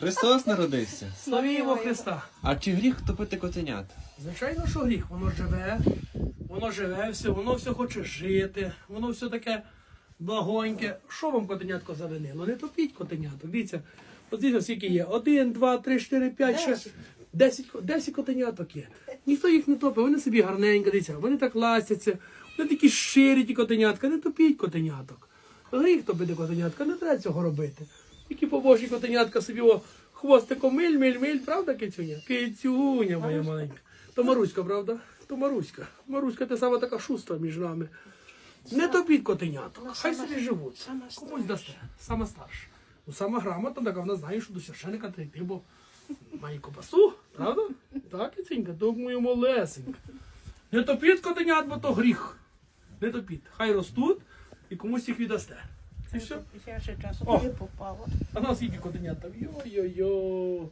Христос народився. Славімо Христа! А чи гріх топити котенят? Звичайно, що гріх, воно живе, воно живе все, воно все хоче жити, воно все таке благоньке. Що вам котенятко завинило? Не топіть котеняток. Дивіться, от дивіться, скільки є. Один, два, три, чотири, п'ять, шість. Десять, десять котеняток є. Ніхто їх не топить, вони собі гарненько, дивіться, вони так ластяться, вони такі щирі ті котенятка, не топіть котеняток. Гріх топити котенятка, не треба цього робити. Які побожні котенятка собі о, хвостиком миль, миль, миль, правда, кицюня? Кицюня моя маленька. То Маруська, правда? То Маруська. Маруська, ти сама така шустра між нами. Не топіть котеняток, хай собі живуть. Комусь дасте, сама старша. Ну, сама грамотна, така вона знає, що до священика треба йти, бо має копасу, правда? Так, киценька, то мою малесенька. Не топіть котенят, бо то гріх. Не топіть. Хай ростуть і комусь їх віддасте. І все. Я ще часом не попала. А нас скільки котенят там? Йо-йо-йо.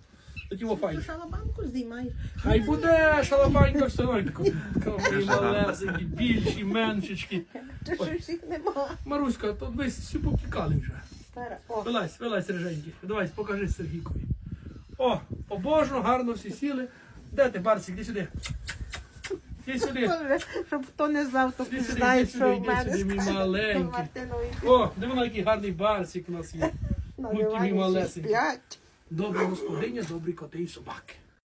Тоді файно. Ти шалабанку знімаєш. Хай буде шалабанька все Мої малесенькі, більші, меншечки. Ти щось їх нема. Маруська, то ви всі повтікали вже. Вилазь, вилазь, реженьки. Давай, покажи Сергійкові. О, побожно, гарно всі сіли. Де ти, Барсик, іди сюди. Іди сюди. Щоб хто не знав, то Іди сюди, знає, іди що сюди, в іди мене сюди, мій маленький. О, диви на який гарний барсик у нас є. Будьте мій малесенький. Добра господиня, добрі коти і собаки.